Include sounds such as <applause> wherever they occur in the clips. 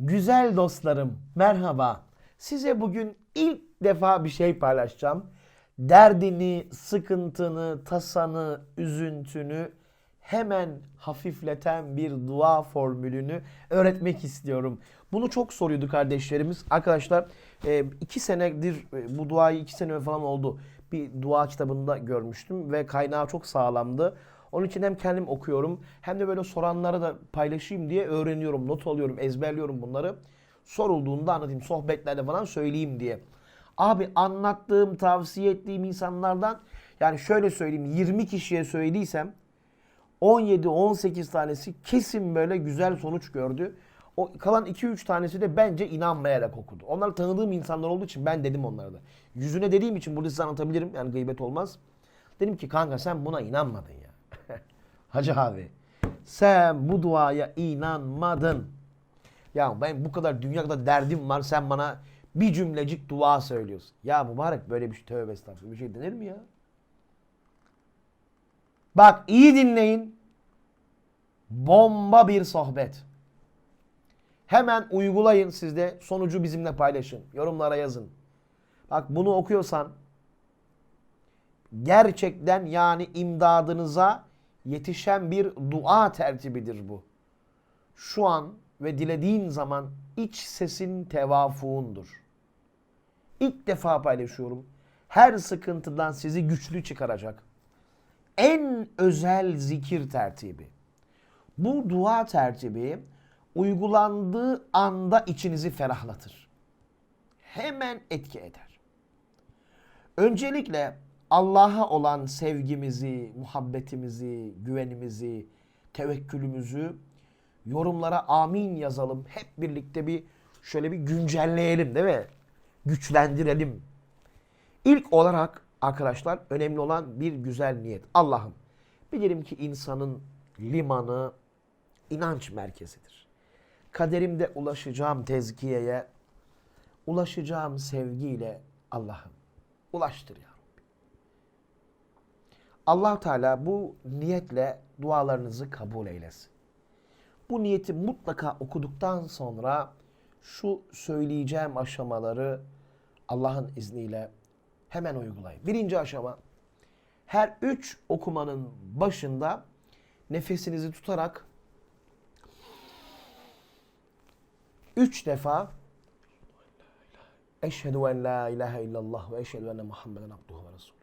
Güzel dostlarım, merhaba. Size bugün ilk defa bir şey paylaşacağım. Derdini, sıkıntını, tasanı, üzüntünü hemen hafifleten bir dua formülünü öğretmek istiyorum. Bunu çok soruyordu kardeşlerimiz. Arkadaşlar e, iki senedir e, bu duayı iki sene falan oldu. Bir dua kitabında görmüştüm ve kaynağı çok sağlamdı. Onun için hem kendim okuyorum hem de böyle soranlara da paylaşayım diye öğreniyorum, not alıyorum, ezberliyorum bunları. Sorulduğunda anlatayım, sohbetlerde falan söyleyeyim diye. Abi anlattığım, tavsiye ettiğim insanlardan yani şöyle söyleyeyim 20 kişiye söylediysem 17-18 tanesi kesin böyle güzel sonuç gördü. O kalan 2-3 tanesi de bence inanmayarak okudu. Onlar tanıdığım insanlar olduğu için ben dedim onlara da. Yüzüne dediğim için burada size anlatabilirim. Yani gıybet olmaz. Dedim ki kanka sen buna inanmadın ya. Hacı abi sen bu duaya inanmadın. Ya ben bu kadar dünyada derdim var sen bana bir cümlecik dua söylüyorsun. Ya mübarek böyle bir şey tövbe estağfurullah bir şey denir mi ya? Bak iyi dinleyin. Bomba bir sohbet. Hemen uygulayın siz de sonucu bizimle paylaşın. Yorumlara yazın. Bak bunu okuyorsan gerçekten yani imdadınıza yetişen bir dua tertibidir bu. Şu an ve dilediğin zaman iç sesin tevafuundur. İlk defa paylaşıyorum. Her sıkıntıdan sizi güçlü çıkaracak. En özel zikir tertibi. Bu dua tertibi uygulandığı anda içinizi ferahlatır. Hemen etki eder. Öncelikle Allah'a olan sevgimizi, muhabbetimizi, güvenimizi, tevekkülümüzü yorumlara amin yazalım. Hep birlikte bir şöyle bir güncelleyelim değil mi? Güçlendirelim. İlk olarak arkadaşlar önemli olan bir güzel niyet. Allah'ım bilirim ki insanın limanı inanç merkezidir. Kaderimde ulaşacağım tezkiyeye, ulaşacağım sevgiyle Allah'ım ulaştır ya. Allah Teala bu niyetle dualarınızı kabul eylesin. Bu niyeti mutlaka okuduktan sonra şu söyleyeceğim aşamaları Allah'ın izniyle hemen uygulayın. Birinci aşama her üç okumanın başında nefesinizi tutarak üç defa Eşhedü en la ilahe illallah ve eşhedü enne Muhammeden abduhu ve resulü.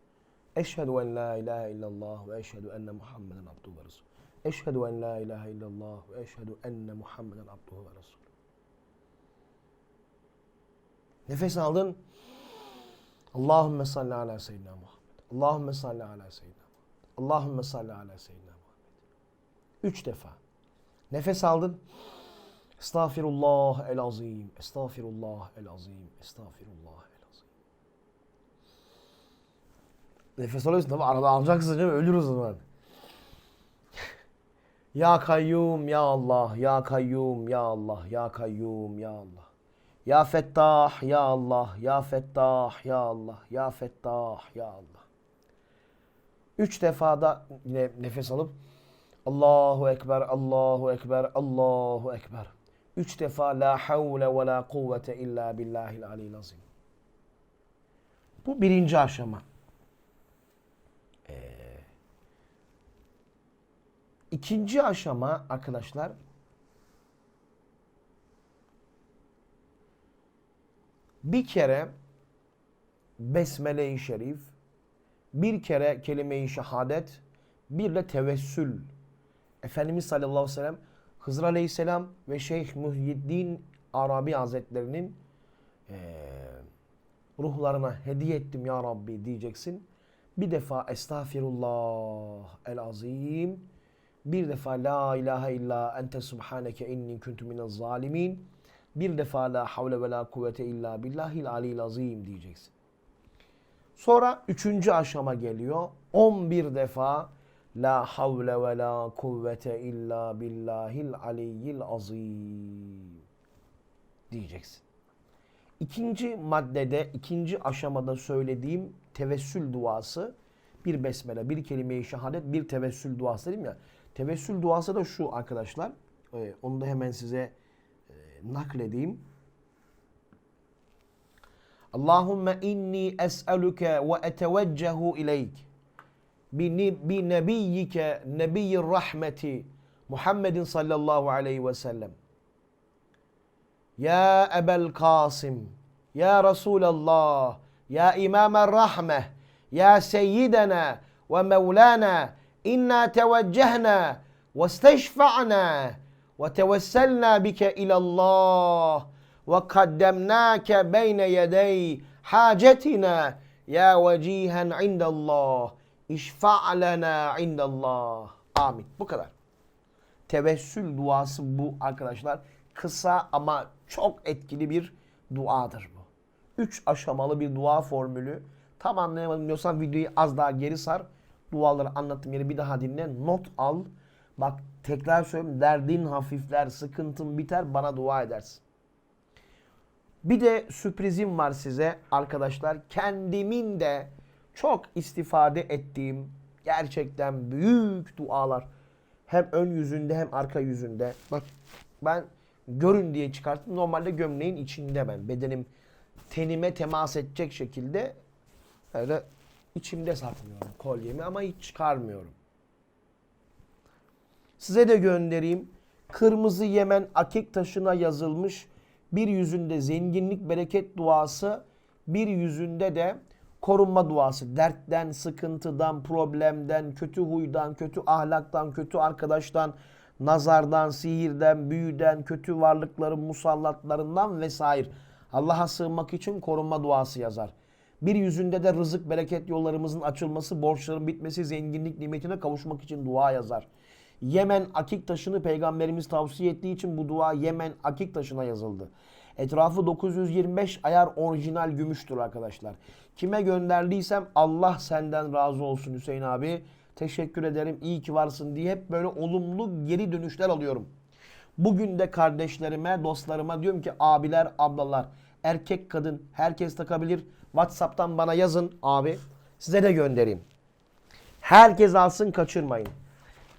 Eşhedü en la ilahe illallah ve eşhedü enne Muhammeden abduhu ve resulü. Eşhedü en la ilahe illallah ve eşhedü enne Muhammeden abduhu ve resulü. Nefes aldın. Allahümme salli ala seyyidina Muhammed. Allahümme salli ala seyyidina Muhammed. Allahümme salli ala seyyidina Muhammed. Üç defa. Nefes aldın. Estağfirullah el azim. Estağfirullah el azim. Estağfirullah el azim. Nefes alıyorsun tabi arada alacaksın canım ölürüz o zaman. <laughs> ya kayyum ya Allah. Ya kayyum ya Allah. Ya kayyum ya Allah. Ya Fettah ya Allah. Ya Fettah ya Allah. Ya Fettah ya Allah. Üç defada yine nefes alıp Allahu Ekber, Allahu Ekber, Allahu Ekber. Üç defa la havle ve la kuvvete illa billahil aliyyil azim. Bu birinci aşama. İkinci aşama arkadaşlar bir kere Besmele-i Şerif, bir kere kelime-i şehadet, bir de tevessül. Efendimiz sallallahu aleyhi ve sellem Hızır aleyhisselam ve Şeyh Muhyiddin Arabi Hazretlerinin eee, ruhlarına hediye ettim ya Rabbi diyeceksin. Bir defa estağfirullah el azim. Bir defa la ilahe illa ente subhaneke inni kuntu minez zalimin. Bir defa la havle ve la kuvvete illa billahil aliyil azim diyeceksin. Sonra üçüncü aşama geliyor. 11 defa La havle ve la kuvvete illa billahil aliyyil azim diyeceksin. İkinci maddede, ikinci aşamada söylediğim tevessül duası bir besmele, bir kelime-i şehadet, bir tevessül duası dedim ya. Tevessül duası da şu arkadaşlar. Ee, onu da hemen size e, nakledeyim. Allahümme inni es'eluke ve eteveccehu ileyk bi nebiyyike nebiyyir rahmeti Muhammedin sallallahu aleyhi ve sellem. Ya Ebel Kasım, Ya Resulallah, Ya İmam Rahme, Ya Seyyidena ve Mevlana, inna teveccehna ve isteşfa'na ve tevesselna bike ilallah ve kaddemnake beyne yedey hacetina ya vecihen indallah işfa' lana indallah. Amin. Bu kadar. Tevessül duası bu arkadaşlar. Kısa ama çok etkili bir duadır bu. Üç aşamalı bir dua formülü. Tam anlayamadım diyorsan videoyu az daha geri sar. Duaları anlattığım yeri bir daha dinle. Not al. Bak tekrar söylüyorum. Derdin hafifler, sıkıntın biter bana dua edersin. Bir de sürprizim var size arkadaşlar. Kendimin de çok istifade ettiğim gerçekten büyük dualar. Hem ön yüzünde hem arka yüzünde. Bak ben görün diye çıkarttım. Normalde gömleğin içinde ben. Bedenim tenime temas edecek şekilde öyle içimde saklıyorum kolyemi ama hiç çıkarmıyorum. Size de göndereyim. Kırmızı Yemen akik taşına yazılmış bir yüzünde zenginlik bereket duası, bir yüzünde de korunma duası. Dertten, sıkıntıdan, problemden, kötü huydan, kötü ahlaktan, kötü arkadaştan, nazardan, sihirden, büyüden, kötü varlıkların musallatlarından vesaire. Allah'a sığınmak için korunma duası yazar. Bir yüzünde de rızık, bereket yollarımızın açılması, borçların bitmesi, zenginlik nimetine kavuşmak için dua yazar. Yemen akik taşını peygamberimiz tavsiye ettiği için bu dua Yemen akik taşına yazıldı. Etrafı 925 ayar orijinal gümüştür arkadaşlar. Kime gönderdiysem Allah senden razı olsun Hüseyin abi. Teşekkür ederim iyi ki varsın diye hep böyle olumlu geri dönüşler alıyorum. Bugün de kardeşlerime, dostlarıma diyorum ki abiler, ablalar, erkek, kadın herkes takabilir. WhatsApp'tan bana yazın abi. Size de göndereyim. Herkes alsın kaçırmayın.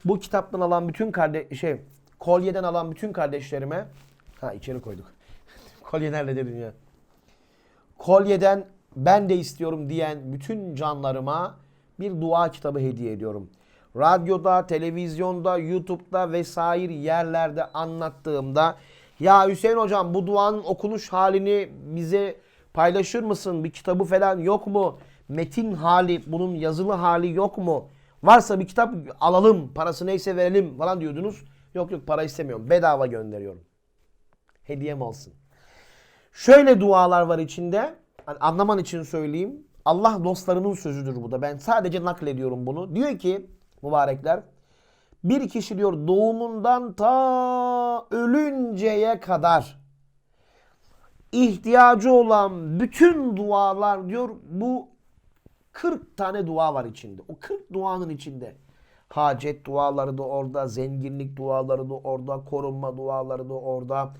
Bu kitaptan alan bütün kardeş şey kolyeden alan bütün kardeşlerime ha içeri koyduk. <laughs> Kolye nerede dedim ya. Kolyeden ben de istiyorum diyen bütün canlarıma bir dua kitabı hediye ediyorum. Radyoda, televizyonda, YouTube'da vesaire yerlerde anlattığımda ya Hüseyin hocam bu duanın okunuş halini bize paylaşır mısın? Bir kitabı falan yok mu? Metin hali, bunun yazılı hali yok mu? Varsa bir kitap alalım, parası neyse verelim falan diyordunuz. Yok yok para istemiyorum. Bedava gönderiyorum. Hediyem olsun. Şöyle dualar var içinde. Hani anlaman için söyleyeyim. Allah dostlarının sözüdür bu da. Ben sadece naklediyorum bunu. Diyor ki mübarekler bir kişi diyor doğumundan ta ölünceye kadar ihtiyacı olan bütün dualar diyor bu 40 tane dua var içinde. O 40 duanın içinde hacet duaları da orada, zenginlik duaları da orada, korunma duaları da orada,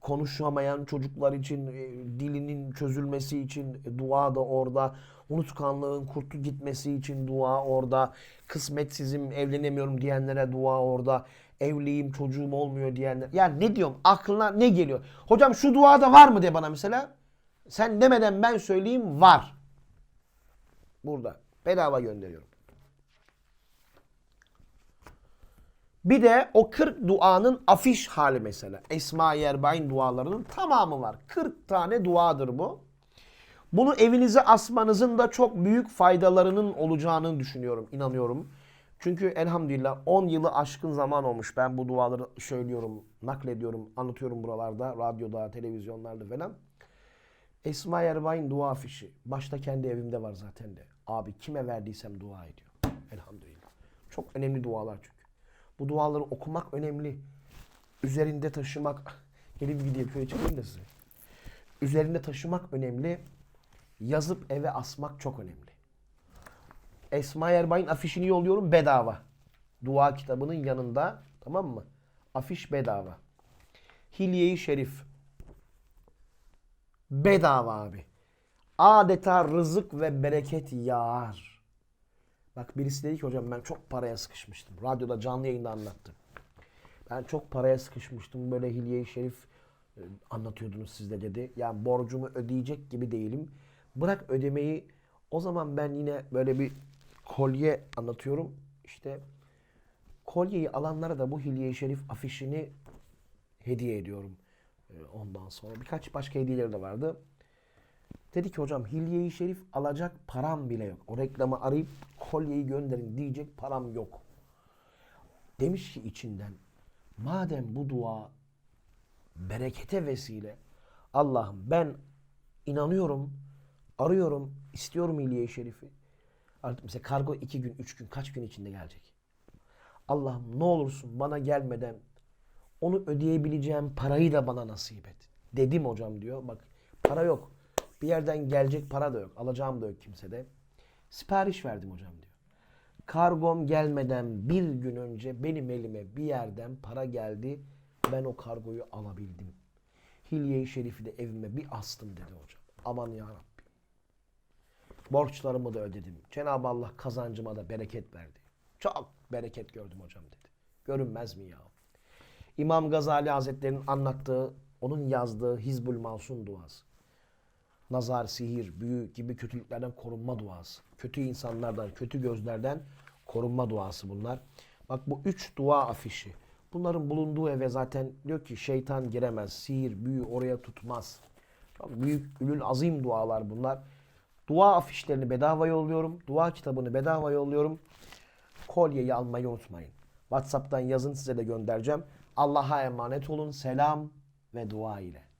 konuşamayan çocuklar için e, dilinin çözülmesi için dua da orada, unutkanlığın kurtu gitmesi için dua orada, kısmetsizim evlenemiyorum diyenlere dua orada, evliyim çocuğum olmuyor diyenler. Ya ne diyorum aklına ne geliyor? Hocam şu duada var mı de bana mesela. Sen demeden ben söyleyeyim var. Burada. Bedava gönderiyorum. Bir de o 40 duanın afiş hali mesela. Esma-i Erbain dualarının tamamı var. 40 tane duadır bu. Bunu evinize asmanızın da çok büyük faydalarının olacağını düşünüyorum, inanıyorum. Çünkü elhamdülillah 10 yılı aşkın zaman olmuş. Ben bu duaları söylüyorum, naklediyorum, anlatıyorum buralarda, radyoda, televizyonlarda falan. Esma Erbain dua afişi. Başta kendi evimde var zaten de. Abi kime verdiysem dua ediyor. Elhamdülillah. Çok önemli dualar çünkü. Bu duaları okumak önemli. Üzerinde taşımak. <laughs> Bir video köye çıkayım da size. Üzerinde taşımak önemli. Yazıp eve asmak çok önemli. Esma Erbay'ın afişini yolluyorum bedava. Dua kitabının yanında. Tamam mı? Afiş bedava. Hilye-i Şerif. Bedava abi. Adeta rızık ve bereket yağar. Bak birisi dedi ki hocam ben çok paraya sıkışmıştım. Radyoda canlı yayında anlattım. Ben çok paraya sıkışmıştım. Böyle Hilye-i Şerif e, anlatıyordunuz siz de dedi. Yani borcumu ödeyecek gibi değilim. Bırak ödemeyi. O zaman ben yine böyle bir kolye anlatıyorum. İşte kolyeyi alanlara da bu Hilye-i Şerif afişini hediye ediyorum. Ee, Ondan sonra birkaç başka hediyeleri de vardı. Dedi ki hocam Hilye-i Şerif alacak param bile yok. O reklamı arayıp kolyeyi gönderin diyecek param yok. Demiş ki içinden madem bu dua berekete vesile Allah'ım ben inanıyorum, arıyorum, istiyorum Hilye-i Şerif'i. Artık mesela kargo iki gün, üç gün, kaç gün içinde gelecek. Allah'ım ne olursun bana gelmeden onu ödeyebileceğim parayı da bana nasip et. Dedim hocam diyor. Bak para yok. Bir yerden gelecek para da yok. Alacağım da yok kimsede. Sipariş verdim hocam diyor. Kargom gelmeden bir gün önce benim elime bir yerden para geldi. Ben o kargoyu alabildim. Hilye-i Şerif'i de evime bir astım dedi hocam. Aman ya Rabbi. Borçlarımı da ödedim. Cenab-ı Allah kazancıma da bereket verdi. Çok bereket gördüm hocam dedi. Görünmez mi ya? İmam Gazali Hazretleri'nin anlattığı, onun yazdığı Hizbul Masum duası. Nazar, sihir, büyü gibi kötülüklerden korunma duası. Kötü insanlardan, kötü gözlerden korunma duası bunlar. Bak bu üç dua afişi. Bunların bulunduğu eve zaten diyor ki şeytan giremez, sihir, büyü oraya tutmaz. Büyük, ülül azim dualar bunlar. Dua afişlerini bedava yolluyorum. Dua kitabını bedava yolluyorum. Kolyeyi almayı unutmayın. WhatsApp'tan yazın size de göndereceğim. Allah'a emanet olun. Selam ve dua ile.